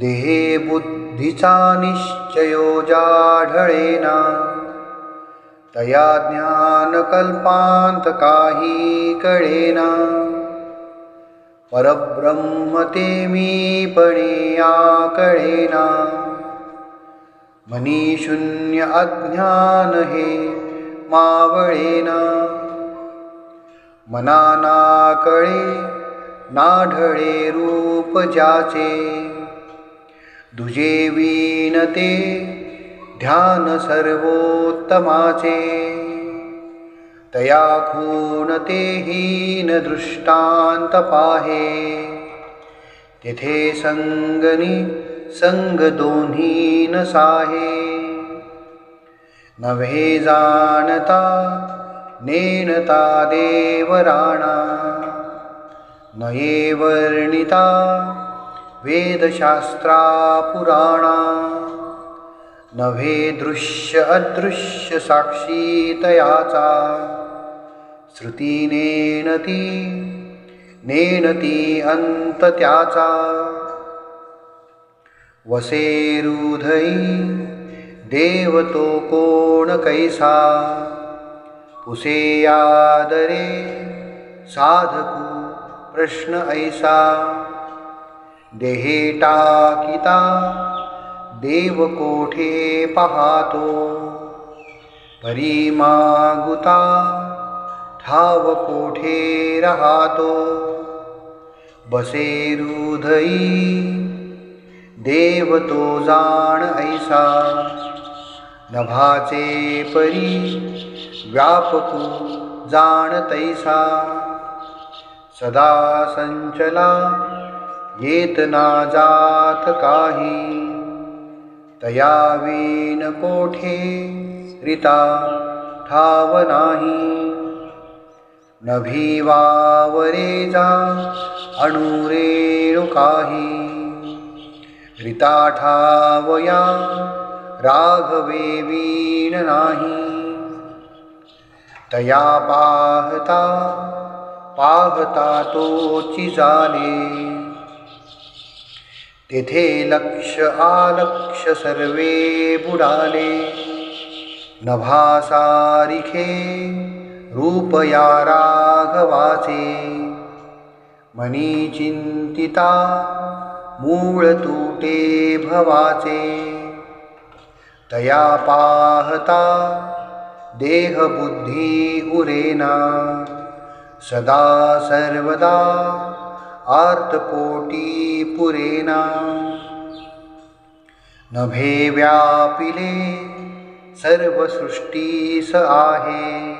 देहे बुद्धीचा निश्चयो जाढळेना. तया ज्ञानकल्पांत काही कळेना. परब्रह्म ते मी पणे या कळेना. मनी शून्य अज्ञान हे मावळेना. मनाना कळे नाढळे रूप ज्याचे दुजे वीनते ध्यान सर्वोत्तमाचे. तया खून ते हीन दृष्टांत पाहे. तेथे संगनी संग दोन्ही न साहे. नव्हे जाणता नेणता देवराणा नये वर्णिता वेदशास्त्रा पुराणा नव्हे दृश्य अदृश्य साक्षीतयाचा। श्रुती नेनती नेनती अंत त्याचा वसे हृदयी देवतो कोण कैसा। पुसे आदरे साधकू प्रश्न ऐसा। देहे टाकिता देव कोठे पाहातो. परिमागुता ठाव कोठे राहतो. बसे हृदयी देव तो जाण ऐसा. नभाचे परी व्यापकू जाण तैसा. सदा संचला येत ना जात काही. तयावीन कोठे? रिता ठाव नाही. नभी वावरे जा अणुरेणु काही. रिता ठावया राघवे वीण नाही. तया पाहता पाहता तोची झाले तेथे लक्ष आलक्ष सर्वे बुडाले. नभासारिखे रूपया राघवाचे. मनी चिंतिता मूळ तुटे भवाचे. तया पाहता देहबुद्धी उरेना. सदा सर्वदा आर्तपोटी पुरेना नभे व्यापिले सर्वसृष्टीस आहे।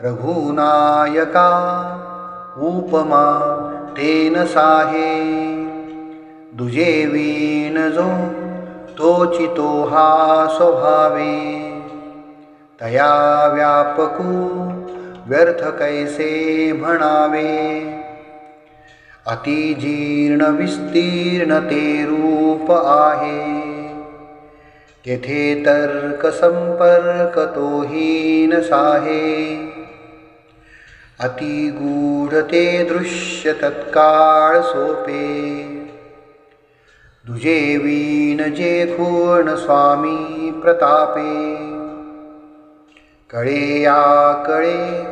रघुनायका उपमा तेन साहे। दुजे वीन जो तोचितो हा स्वभावे। तया व्यापकू व्यर्थ कैसे म्हणावे। अतिजीर्ण विस्तीर्ण ते रूप आहे. तेथे तर्क संपर्क तोहीन साहे अतिगूढ ते दृश्य तत्काळ सोपे. दुजे वीण जे खूण स्वामी प्रतापे. कळे या कळे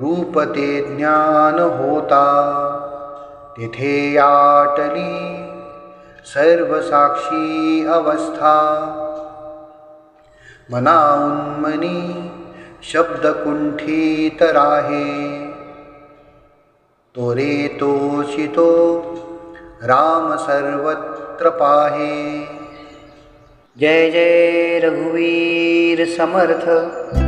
रूप ते ज्ञान होता. तेथे आटली सर्वसाक्षी अवस्था. मनाउन्मनी शब्द कुंठित राहे. तोरे तोषितो राम सर्वत्र पाहे. जय जय रघुवीर समर्थ.